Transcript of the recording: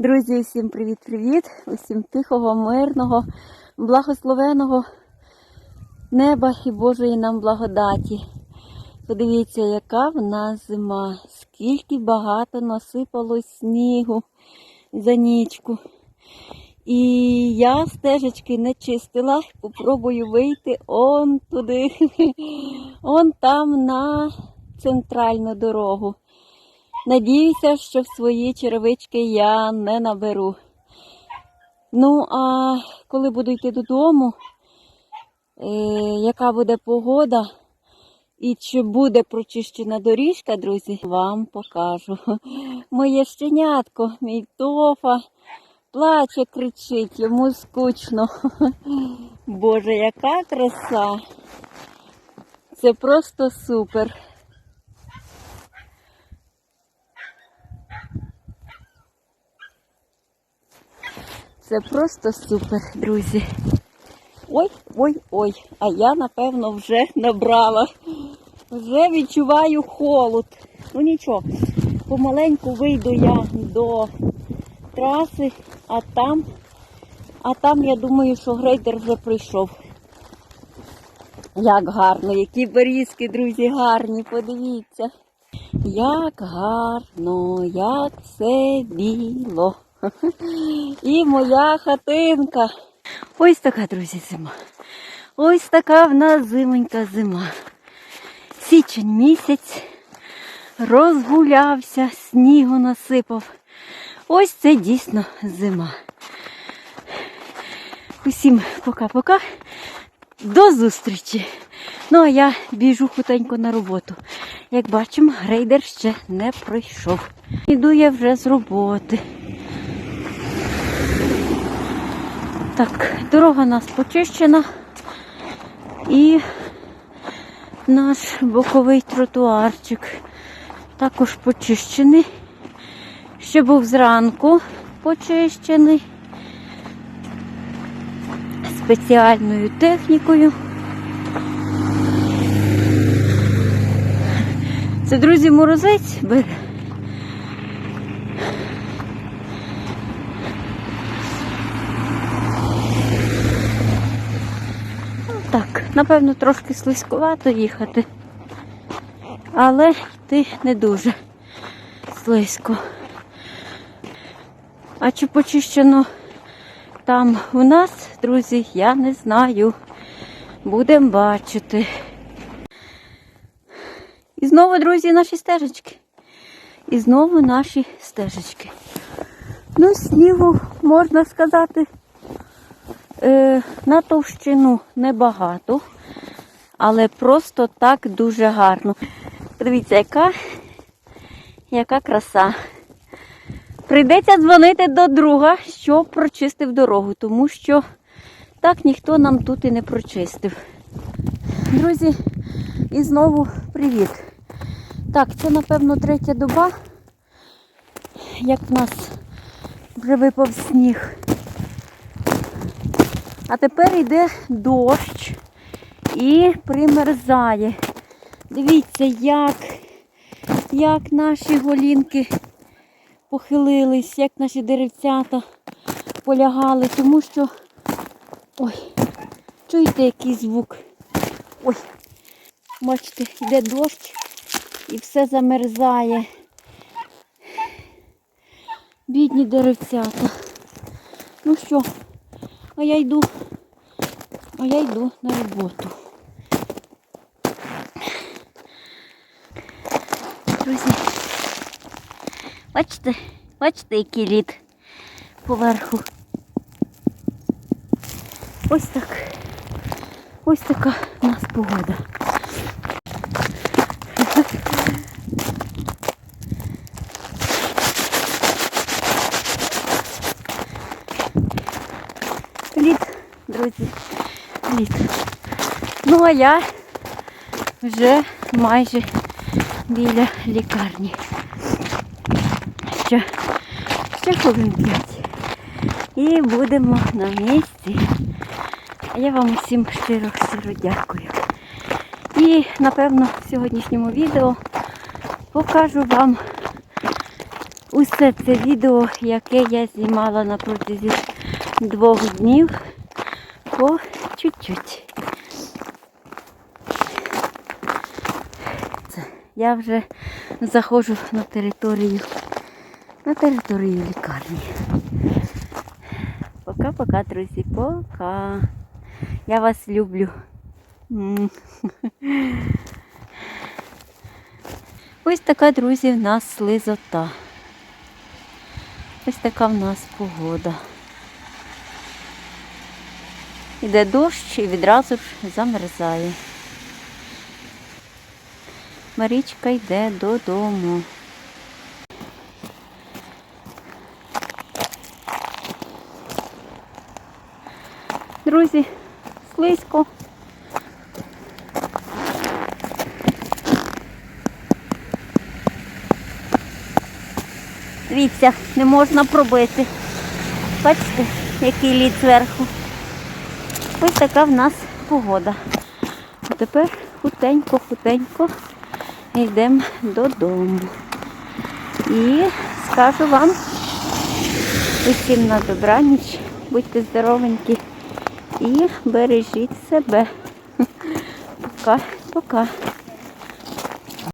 Друзі, всім привіт-привіт! Усім тихого, мирного, благословеного неба і Божої нам благодаті. Подивіться, яка в нас зима, скільки багато насипало снігу за нічку. І я стежечки не чистила, попробую вийти он туди, он там на центральну дорогу. Надіюся, що в свої черевички я не наберу. Ну, а коли буду йти додому, е, яка буде погода і чи буде прочищена доріжка, друзі, вам покажу. Моє щенятко, мій тофа, плаче, кричить, йому скучно. Боже, яка краса! Це просто супер. Це просто супер, друзі. Ой, ой, ой, а я, напевно, вже набрала. Вже відчуваю холод. Ну нічого, помаленьку вийду я до траси, а там, а там я думаю, що грейдер вже прийшов. Як гарно, які берізки, друзі, гарні, подивіться. Як гарно, як все біло. І моя хатинка. Ось така, друзі, зима. Ось така в нас зимонька зима. Січень місяць розгулявся, снігу насипав. Ось це дійсно зима. Усім пока-пока. До зустрічі. Ну, а я біжу хутенько на роботу. Як бачимо, грейдер ще не пройшов. Іду я вже з роботи. Так, дорога у нас почищена і наш боковий тротуарчик також почищений. Ще був зранку почищений спеціальною технікою. Це, друзі, морозець бере. Так, напевно, трошки слизькувато їхати, але йти не дуже слизько. А чи почищено там у нас, друзі, я не знаю. Будемо бачити. І знову, друзі, наші стежечки. І знову наші стежечки. Ну, снігу, можна сказати, на товщину небагато, але просто так дуже гарно. Подивіться, яка, яка краса. Прийдеться дзвонити до друга, щоб прочистив дорогу, тому що так ніхто нам тут і не прочистив. Друзі, і знову привіт. Так, це, напевно, третя доба, як в нас вже випав сніг. А тепер йде дощ і примерзає. Дивіться, як, як наші голінки похилились, як наші деревцята полягали, тому що... Ой, чуєте який звук? Ой, бачите, йде дощ і все замерзає. Бідні деревцята. Ну що, а я йду, а я йду на роботу. Друзі, бачите, бачите, який лід поверху. Ось так. Ось така у нас погода. Лід, друзі, лід. Ну а я вже майже біля лікарні. Ще, ще хвилин п'ять. І будемо на місці. Я вам усім щиро щиро дякую. І напевно в сьогоднішньому відео покажу вам усе це відео, яке я знімала на протязі двох днів по чуть-чуть. Я вже заходжу на територію, на територію лікарні. Пока-пока, друзі, пока. Я вас люблю. Ось така, друзі, в нас слизота. Ось така в нас погода. Іде дощ і відразу ж замерзає. Марічка йде додому. Друзі, слизько. Дивіться, не можна пробити. Бачите, який лід зверху. Ось така в нас погода. А тепер хутенько-хутенько йдемо додому. І скажу вам усім на добраніч, будьте здоровенькі і бережіть себе. Пока, пока.